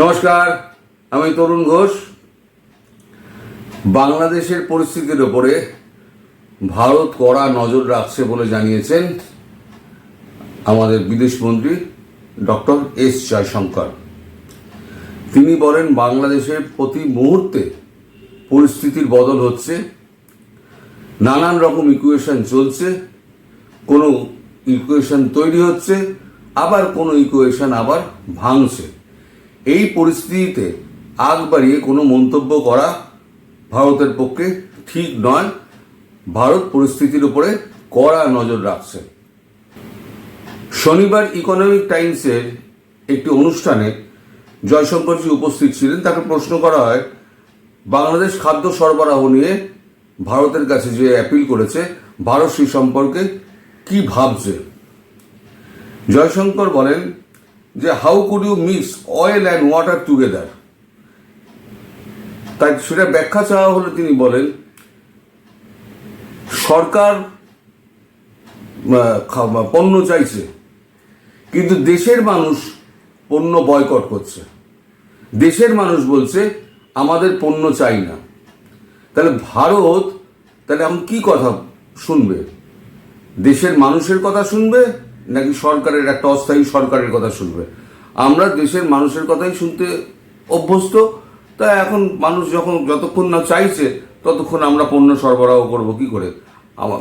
নমস্কার, আমি তরুণ ঘোষ। বাংলাদেশের পরিস্থিতির ওপরে ভারত কড়া নজর রাখছে বলে জানিয়েছেন আমাদের বিদেশমন্ত্রী ডক্টর এস জয়শঙ্কর। তিনি বলেন, বাংলাদেশের প্রতি মুহূর্তে পরিস্থিতির বদল হচ্ছে, নানান রকম ইকুয়েশন চলছে, কোনো ইকুয়েশন তৈরি হচ্ছে, আবার কোনো ইকুয়েশন আবার ভাঙছে। এই পরিস্থিতিতে আগ বাড়িয়ে কোনো মন্তব্য করা ভারতের পক্ষে ঠিক নয়। ভারত পরিস্থিতির উপরে কড়া নজর রাখছে। শনিবার ইকোনমিক টাইমসের একটি অনুষ্ঠানে জয়শঙ্করজি উপস্থিত ছিলেন। তাকে প্রশ্ন করা হয়, বাংলাদেশ খাদ্য সরবরাহ নিয়ে ভারতের কাছে যে অ্যাপিল করেছে, ভারত সেই সম্পর্কে কি ভাবছে? জয়শঙ্কর বলেন যে how could you mix oil and water together তাই সেটা ব্যাখ্যা চাওয়া হলে তিনি বলেন, সরকার পণ্য চাইছে, কিন্তু দেশের মানুষ পণ্য বয়কট করছে। দেশের মানুষ বলছে, আমাদের পণ্য চাই না। তাহলে ভারত, তাহলে আমি কি কথা শুনবে? দেশের মানুষের কথা শুনবে? নাকি সরকারের একটা অস্থায়ী সরকারের কথা শুনবে? আমরা দেশের মানুষের কথাই শুনতে অভ্যস্ত, তা এখন মানুষ যখন যতক্ষণ না চাইছে, ততক্ষণ আমরা পণ্য সরবরাহ করব কি করে?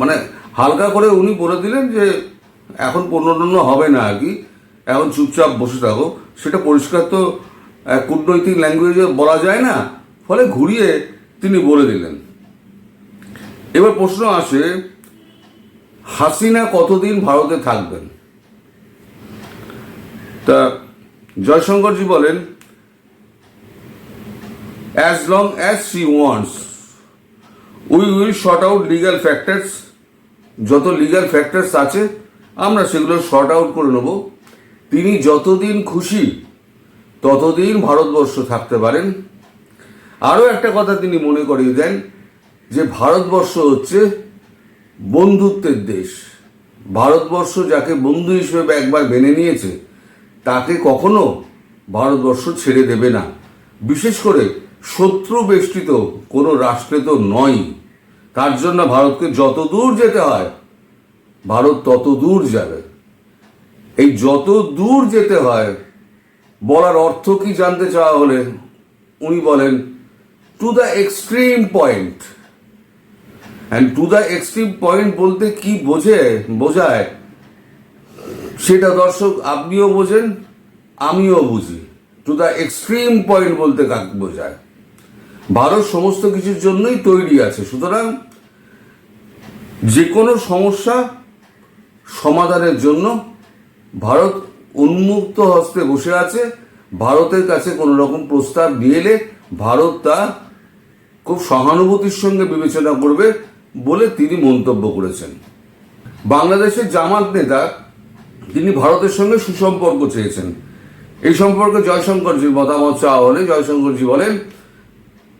মানে হালকা করে উনি বলে দিলেন যে, এখন পণ্য টন্য হবে না আর কি, এখন চুপচাপ বসে থাকো। সেটা পরিষ্কার তো কূটনৈতিক ল্যাঙ্গুয়েজে বলা যায় না, ফলে ঘুরিয়ে তিনি বলে দিলেন। এবার প্রশ্ন আসে হাসিনা কতদিন ভারতে থাকবেন? তা জয়শঙ্করজি বলেন as long as she wants we will sort out legal factors যত লিগাল ফ্যাক্টরস আছে, আমরা সেগুলো শর্ট আউট করে নেব। তিনি যতদিন খুশি, ততদিন ভারতবর্ষ থাকতে পারেন। আরও একটা কথা তিনি মনে করিয়ে দেন, যে ভারতবর্ষ হচ্ছে বন্ধুত্বের দেশ। ভারতবর্ষ যাকে বন্ধু হিসেবে একবার মেনে নিয়েছে, তাকে কখনো ভারতবর্ষ ছেড়ে দেবে না। বিশেষ করে শত্রু বেষ্টিত কোনো রাষ্ট্রে তো নয়। তার জন্য ভারতকে যত দূর যেতে হয়, ভারত তত দূর যাবে। এই যত দূর যেতে হয়, বলার অর্থ কি জানতে চাওয়া হলে উনি বলেন to the extreme point and to the extreme point বলতে কি বোঝে, বোঝায়, সেটা দর্শক আপনিও বোঝেন, আমিও বুঝি। টু দ্য এক্সট্রিম পয়েন্ট বলতে কাক বোঝায়? ভারত সমস্ত কিছুর জন্যই তৈরি আছে, সুতরাং যে কোনো সমস্যা সমাধানের জন্য ভারত উন্মুক্ত হস্তে বসে আছে। ভারতের কাছে কোনো রকম প্রস্তাব নিয়ে এলে ভারত তা খুব সহানুভূতির সঙ্গে বিবেচনা করবে। বলে তিনি মন্তব্য করেছেন। বাংলাদেশের জামাত নেতা তিনি ভারতের সঙ্গে সুসম্পর্ক চেয়েছেন। এই সম্পর্কে জয়শঙ্করজির মতামত চাওয়া হলে জয়শঙ্করজি বলেন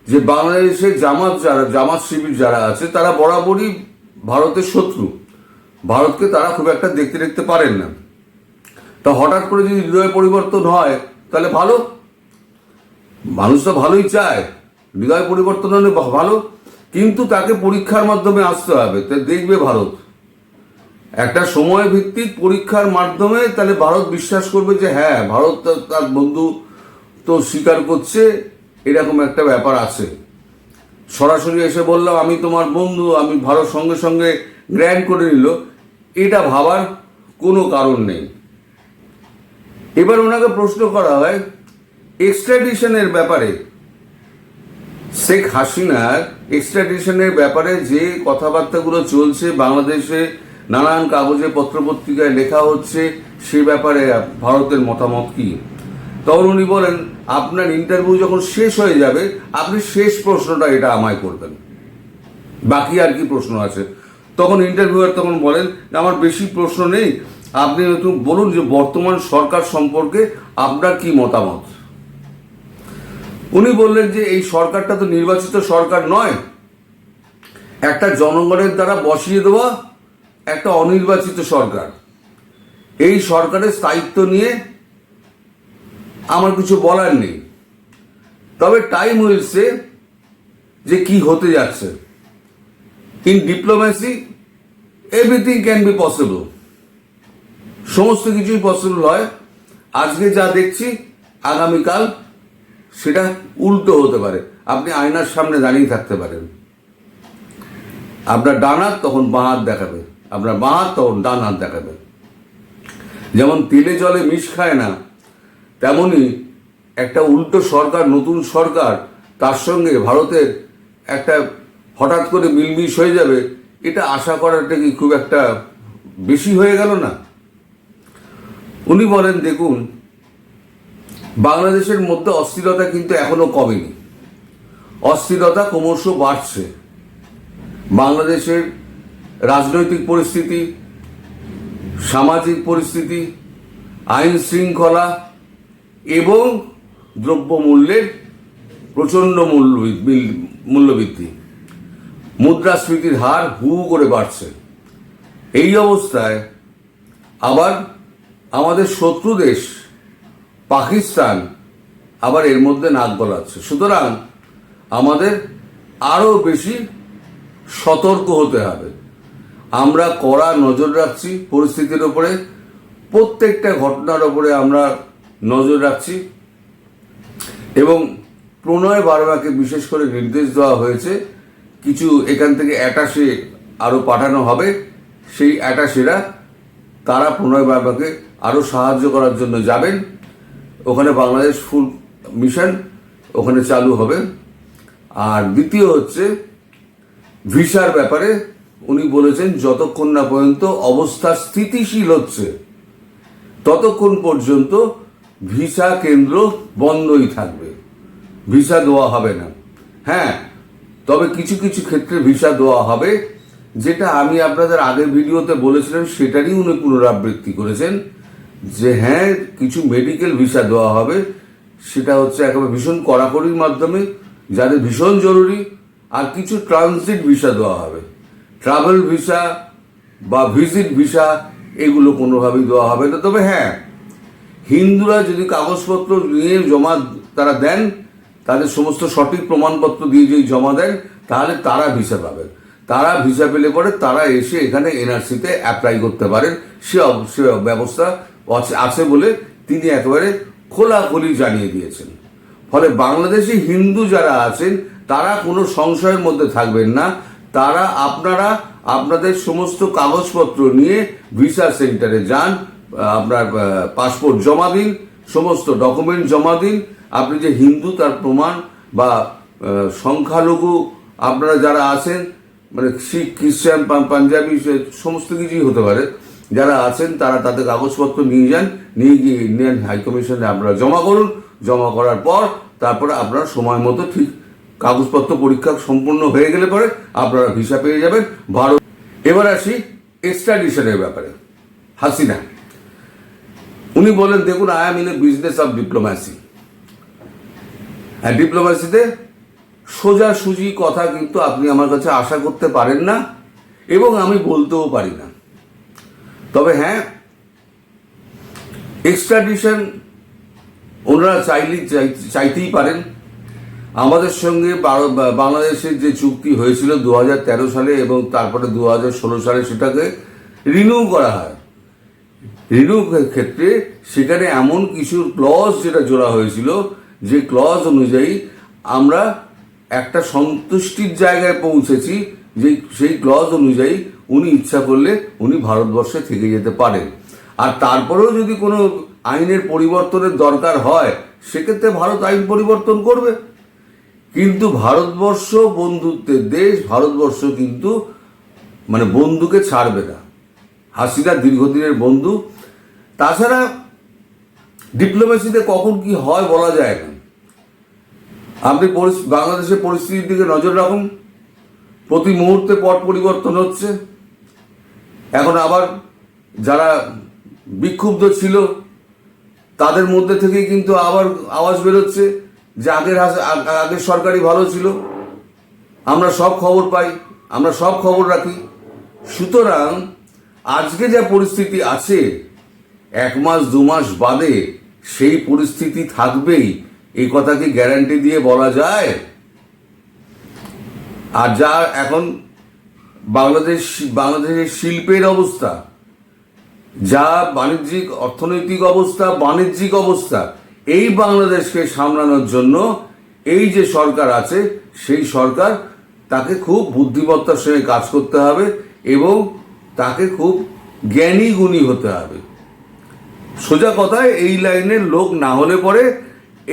যে, বাংলাদেশের জামাত যারা, জামাত শিবির যারা আছে, তারা বরাবরই ভারতের শত্রু। ভারতকে তারা খুব একটা দেখতে দেখতে পারেন না। তা হঠাৎ করে যদি হৃদয় পরিবর্তন হয়, তাহলে ভালো। মানুষ তো ভালোই চায়। হৃদয় পরিবর্তন হলে ভালো। কিন্তু তাকে পরীক্ষার মাধ্যমে আসতে হবে, তা দেখবে ভারত। একটা সময় ভিত্তিক পরীক্ষার মাধ্যমে তাহলে ভারত বিশ্বাস করবে যে হ্যাঁ ভারত তার বন্ধু তো স্বীকার করছে, এরকম একটা ব্যাপার আছে। সরাসরি এসে বললাম আমি তোমার বন্ধু, আমি ভারত সঙ্গে সঙ্গে গ্র্যান্ড করে নিল। এটা ভাবার কোনো কারণ নেই। এবার ওনাকে প্রশ্ন করা হয় এক্সট্রাডিশনের ব্যাপারে শেখ হাসিনার এক্সট্রাডিশনের ব্যাপারে যে কথাবার্তাগুলো চলছে বাংলাদেশে, নানান কাগজে পত্রপত্রিকায় লেখা হচ্ছে, সে ব্যাপারে ভারতের মতামত কি? তখন উনি বলেন, আপনার ইন্টারভিউ যখন শেষ হয়ে যাবে, আপনি শেষ প্রশ্নটা এটা আমায় করবেন। বাকি আর কি প্রশ্ন আছে? তখন ইন্টারভিউয়ার তখন বলেন, আমার বেশি প্রশ্ন নেই, আপনি একটু বলুন যে বর্তমান সরকার সম্পর্কে আপনার কি মতামত? উনি বললেন যে এই সরকারটা তো নির্বাচিত সরকার নয়। একটা জনগণের দ্বারা বসিয়ে দেওয়া একটা অনির্বাচিত সরকার। এই সরকারের স্থায়িত্ব নিয়ে আমার কিছু বলার নেই। তবে টাইম সে যে কি হতে যাচ্ছে। In diplomacy, everything can be possible. সমস্ত কিছুই পসিবল হয়। আজকে যা দেখছি, আগামীকাল সেটা উল্টো হতে পারে। আপনি আয়নার সামনে দাঁড়িয়ে থাকতে পারেন। আপনার ডান হাত তখন বাঁ হাত দেখাবে। আপনার বাঁ হাত তখন ডান হাত দেখাবে। যেমন তেলে জলে মিশ খায় না, তেমনি একটা উল্টো সরকার, নতুন সরকার, তার সঙ্গে ভারতের একটা হঠাৎ করে মিলমিশ হয়ে যাবে, এটা আশা করাটা কি খুব একটা বেশি হয়ে গেল না? উনি বলেন, দেখুন বাংলাদেশের মধ্যে অস্থিরতা কিন্তু এখনও কমেনি। অস্থিরতা ক্রমশ বাড়ছে। বাংলাদেশের রাজনৈতিক পরিস্থিতি, সামাজিক পরিস্থিতি, আইন শৃঙ্খলা এবং দ্রব্যমূল্যের প্রচণ্ড মূল্য মূল্যবৃদ্ধি। মুদ্রাস্ফীতির হার হু হু করে বাড়ছে। এই অবস্থায় আবার আমাদের শত্রু দেশ পাকিস্তান আবার এর মধ্যে নাক গলাচ্ছে। সুতরাং আমাদের আরও বেশি সতর্ক হতে হবে। আমরা কড়া নজর রাখছি পরিস্থিতির ওপরে প্রত্যেকটা ঘটনার ওপরে আমরা নজর রাখছি। এবং প্রণয় বার্মাকে বিশেষ করে নির্দেশ দেওয়া হয়েছে, কিছু এখান থেকে অ্যাটাসে আরও পাঠানো হবে। সেই অ্যাটাসেরা তারা প্রণয় বার্মাকে আরও সাহায্য করার জন্য যাবেন। ওখানে বাংলাদেশ ফুল মিশন ওখানে চালু হবে। আর দ্বিতীয় হচ্ছে ভিসার ব্যাপারে উনি বলেছেন, যতক্ষণ না পর্যন্ত অবস্থা স্থিতিশীল হচ্ছে, ততক্ষণ পর্যন্ত ভিসা কেন্দ্র বন্ধই থাকবে। ভিসা দেওয়া হবে না। হ্যাঁ তবে কিছু কিছু ক্ষেত্রে ভিসা দেওয়া হবে, যেটা আমি আপনাদের আগের ভিডিওতে বলেছিলাম, সেটারই উনি পুনরাবৃত্তি করেছেন। যে হ্যাঁ কিছু মেডিকেল ভিসা দেওয়া হবে, সেটা হচ্ছে একেবারে ভীষণ কড়াকড়ির মাধ্যমে, যাদের ভীষণ জরুরি, আর কিছু ট্রানজিট ভিসা দেওয়া হবে। ট্রাভেল ভিসা বা ভিজিট ভিসা এগুলো কোনোভাবেই দেওয়া হবে না। তবে হ্যাঁ হিন্দুরা যদি কাগজপত্র নিয়ে জমা তারা দেন, তাদের সমস্ত সঠিক প্রমাণপত্র দিয়ে যদি জমা দেন, তাহলে তারা ভিসা পাবেন। তারা ভিসা পেলে পরে তারা এসে এখানে এনআরসিতে অ্যাপ্লাই করতে পারেন। সে সে ব্যবস্থা আছে বলে তিনি একেবারে খোলাখুলি জানিয়ে দিয়েছেন। ফলে বাংলাদেশি হিন্দু যারা আছেন, তারা কোনো সংশয়ের মধ্যে থাকবেন না। তারা আপনারা আপনাদের সমস্ত কাগজপত্র নিয়ে ভিসা সেন্টারে যান, আপনার পাসপোর্ট জমা দিন, সমস্ত ডকুমেন্ট জমা দিন। আপনি যে হিন্দু, তার প্রমাণ বা সংখ্যালঘু আপনারা যারা আছেন মানে শিখ, খ্রিস্টান পাঞ্জাবি সমস্ত কিছুই হতে পারে। যারা আছেন, তারা তাদের কাগজপত্র নিয়ে যান, নিয়ে গিয়ে ইন্ডিয়ান হাইকমিশনে আপনারা জমা করুন। জমা করার পর তারপরে আপনারা সময় মতো ঠিক কাগজপত্র পরীক্ষা সম্পূর্ণ হয়ে গেলে পরে আপনারা ভিসা পেয়ে যাবেন। ভারত এবার আসি এক্সট্রাডিশনের ব্যাপারে। হাসিনা। উনি বলেন, দেখুন I am in a business of diplomacy হ্যাঁ ডিপ্লোম্যাসিতে সোজাসুজি কথা কিন্তু আপনি আমার কাছে আশা করতে পারেন না এবং আমি বলতেও পারি না। তবে হ্যাঁ এক্সট্রাডিশন ওনারা চাইলে, চাই- চাইতেই পারেন। আমাদের সঙ্গে বাংলাদেশের যে চুক্তি হয়েছিল দু হাজার তেরো সালে এবং তারপরে দু হাজার ষোলো সালে সেটাকে রিনিউ করা হয়। রিনিউ ক্ষেত্রে সেখানে এমন কিছু ক্লজ যেটা জোড়া হয়েছিল, যে ক্লজ অনুযায়ী আমরা একটা সন্তুষ্টির জায়গায় পৌঁছেছি যে সেই ক্লজ অনুযায়ী উনি ইচ্ছা করলে উনি ভারতবর্ষে থেকে যেতে পারেন। আর তারপরেও যদি কোনো আইনের পরিবর্তনের দরকার হয়, সেক্ষেত্রে ভারত আইন পরিবর্তন করবে। কিন্তু ভারতবর্ষ বন্ধুত্বের দেশ, ভারতবর্ষ কিন্তু মানে বন্ধুকে ছাড়বে না। হাসিনা দীর্ঘদিনের বন্ধু। তাছাড়া ডিপ্লোমেসিতে কখন কি হয় বলা যায় না। আপনি বাংলাদেশের পরিস্থিতির দিকে নজর রাখুন। প্রতি মুহূর্তে পট পরিবর্তন হচ্ছে। এখন আবার যারা বিক্ষুব্ধ ছিল, তাদের মধ্যে থেকে কিন্তু আবার আওয়াজ বেরোচ্ছে যে আগের আগের সরকারই ভালো ছিল। আমরা সব খবর পাই, আমরা সব খবর রাখি। সুতরাং আজকে যা পরিস্থিতি আছে, এক মাস, দু মাস বাদে সেই পরিস্থিতি থাকবেই। এই কথা কি গ্যারান্টি দিয়ে বলা যায়? আর যা এখন বাংলাদেশ, বাংলাদেশের শিল্পের অবস্থা, যা বাণিজ্যিক, অর্থনৈতিক অবস্থা, বাণিজ্যিক অবস্থা, এই বাংলাদেশকে সামলানোর জন্য এই যে সরকার আছে, সেই সরকার তাকে খুব বুদ্ধিমত্তার সঙ্গে কাজ করতে হবে এবং তাকে খুব জ্ঞানী গুণী হতে হবে। সোজা কথায় এই লাইনের লোক না হলে পরে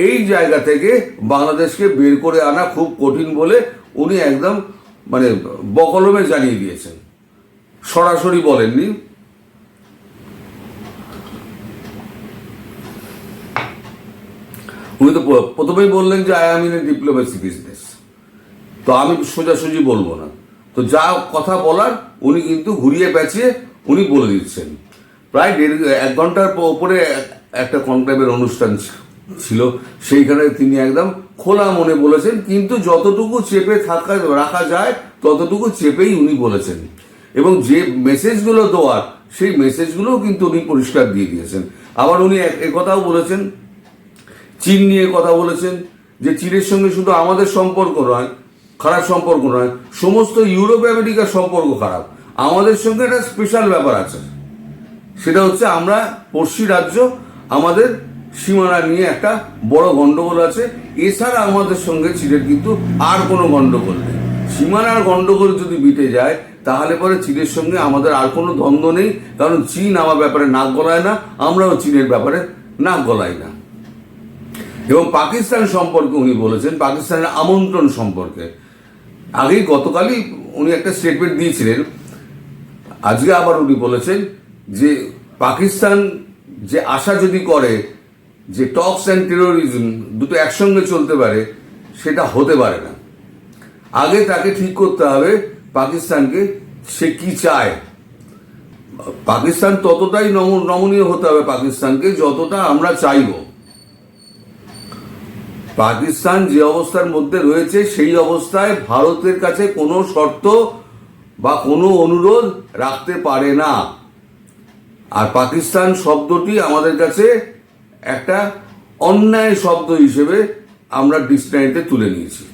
এই জায়গা থেকে বাংলাদেশকে বের করে আনা খুব কঠিন বলে উনি একদম মানে বকলমে জানিয়ে দিয়েছেন। সরাসরি বলেননি। উনি তো প্রথমেই বললেন যে I am in a diplomacy business তো আমি সোজাসুজি বলব না। তো যা কথা বলার উনি কিন্তু ঘুরিয়ে পেঁচিয়ে উনি বলে দিচ্ছেন। প্রায় দেড়, এক ঘণ্টার ওপরে একটা কনক্লেভের অনুষ্ঠান ছিল, সেইখানে তিনি একদম খোলা মনে বলেছেন, কিন্তু যতটুকু চেপে থাকা, রাখা যায়, ততটুকু চেপেই উনি বলেছেন। এবং যে মেসেজগুলো দেওয়ার, সেই মেসেজগুলোও কিন্তু উনি পরিষ্কার দিয়ে দিয়েছেন। আবার উনি এক- একথাও বলেছেন, চীন নিয়ে কথা বলেছেন, যে চীনের সঙ্গে শুধু আমাদের সম্পর্ক নয়, খারাপ সম্পর্ক নয়, সমস্ত ইউরোপ আমেরিকার সম্পর্ক খারাপ। আমাদের সঙ্গে একটা স্পেশাল ব্যাপার আছে। সেটা হচ্ছে আমরা পড়শি রাজ্য, আমাদের সীমানা নিয়ে একটা বড় গন্ডগোল আছে। এছাড়া আমাদের সঙ্গে চীনের কিন্তু আর কোনো গন্ডগোল নেই। সীমানার গন্ডগোল যদি মিটে যায়, তাহলে পরে চীনের সঙ্গে আমাদের আর কোনো দ্বন্দ্ব নেই। কারণ চীন আমার ব্যাপারে নাক গলায় না, আমরাও চীনের ব্যাপারে নাক গলাই না। এবং পাকিস্তান সম্পর্কে উনি বলেছেন, পাকিস্তানের আমন্ত্রণ সম্পর্কে। আগেই গতকালই উনি একটা স্টেটমেন্ট দিয়েছিলেন। আজকে আবার উনি বলেছেন যে পাকিস্তান যে আশা যদি করে যে টক্স অ্যান্ড টেরোরিজম দুটো একসঙ্গে চলতে পারে, সেটা হতে পারে না। আগে তাকে ঠিক করতে হবে পাকিস্তানকে সে কি চায়। পাকিস্তান ততটাই নম- নমনীয় হতে হবে পাকিস্তানকে যতটা আমরা চাইব। পাকিস্তান যে অবস্থার মধ্যে রয়েছে, সেই অবস্থায় ভারতের কাছে কোনো শর্ত বা কোনো অনুরোধ রাখতে পারে না। আর পাকিস্তান শব্দটি আমাদের কাছে একটা অন্যায় শব্দ হিসেবে আমরা ডিকশনারিতে তুলে নিয়েছি।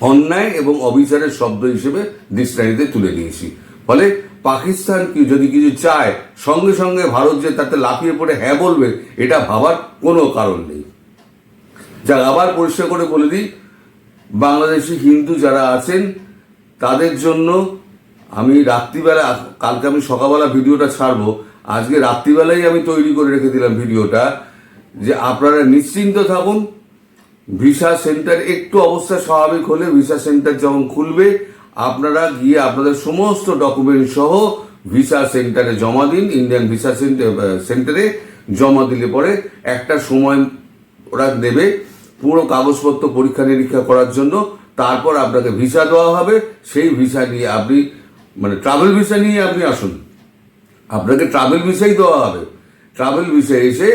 অন্যায় এবং অবিচারের শব্দ হিসেবে ডিকশনারিতে তুলে নিয়েছি। ফলে পাকিস্তান কি যদি কিছু চায়, সঙ্গে সঙ্গে ভারত যে তাতে লাফিয়ে পড়ে হ্যাঁ বলবে, এটা ভাবার কোনো কারণ নেই। যাক, আবার পরিষ্কার করে বলে দিই, বাংলাদেশি হিন্দু যারা আছেন, তাদের জন্য আমি রাত্রিবেলা, কালকে আমি সকালবেলা ভিডিওটা ছাড়বো আজকে রাত্রিবেলাই আমি তৈরি করে রেখে দিলাম ভিডিওটা, যে আপনারা নিশ্চিন্ত থাকুন, ভিসা সেন্টার একটু অবস্থা স্বাভাবিক হলে ভিসা সেন্টার যখন খুলবে, আপনারা গিয়ে আপনাদের সমস্ত ডকুমেন্ট সহ ভিসা সেন্টারে জমা দিন, ইন্ডিয়ান ভিসা সেন্টার সেন্টারে জমা দিলে পরে একটা সময় ওরা দেবে পুরো কাগজপত্র পরীক্ষা নিরীক্ষা করার জন্য, তারপর আপনাকে ভিসা দেওয়া হবে, সেই ভিসা নিয়ে আপনি মানে ট্রাভেল ভিসা নিয়ে আপনি আসুন। আপনাকে ট্রাভেল ভিসাই দেওয়া হবে। ট্রাভেল ভিসা এসে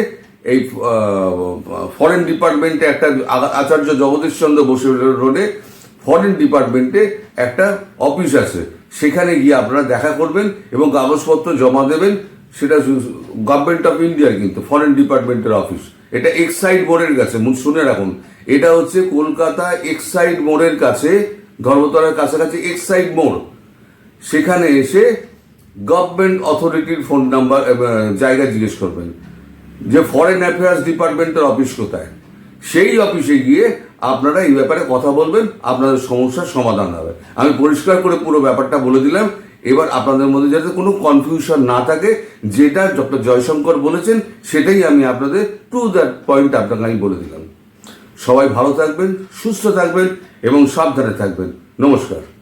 এই ফরেন ডিপার্টমেন্টে একটা আচার্য জগদীশ চন্দ্র বসু রোডে ফরেন ডিপার্টমেন্টে একটা অফিস আছে। সেখানে গিয়ে আপনারা দেখা করবেন এবং কাগজপত্র জমা দেবেন। সেটা গভর্নমেন্ট অফ ইন্ডিয়ার কিন্তু ফরেন ডিপার্টমেন্টের অফিস এটা এক্সাইড মোড়ের কাছে শুনে রাখুন। এটা হচ্ছে কলকাতা এক্সাইড মোড়ের কাছে, ধর্মতলার কাছাকাছি এক্সাইড মোড় সেখানে এসে গভর্নমেন্ট অথরিটির ফোন নাম্বার জায়গা জিজ্ঞেস করবেন। যে ফরেন অ্যাফেয়ার্স ডিপার্টমেন্টের অফিস কোথায়? সেই অফিসে গিয়ে আপনারা এই ব্যাপারে কথা বলবেন, আপনাদের সমস্যার সমাধান হবে। আমি পরিষ্কার করে পুরো ব্যাপারটা বলে দিলাম। এবার আপনাদের মধ্যে যাতে কোনো কনফিউশন না থাকে, যেটা ডক্টর জয়শঙ্কর বলেছেন, সেটাই আমি আপনাদের টু দ্যাট পয়েন্ট আপনাকে আমি বলে দিলাম। সবাই ভালো থাকবেন, সুস্থ থাকবেন, এবং সাবধানে থাকবেন। নমস্কার।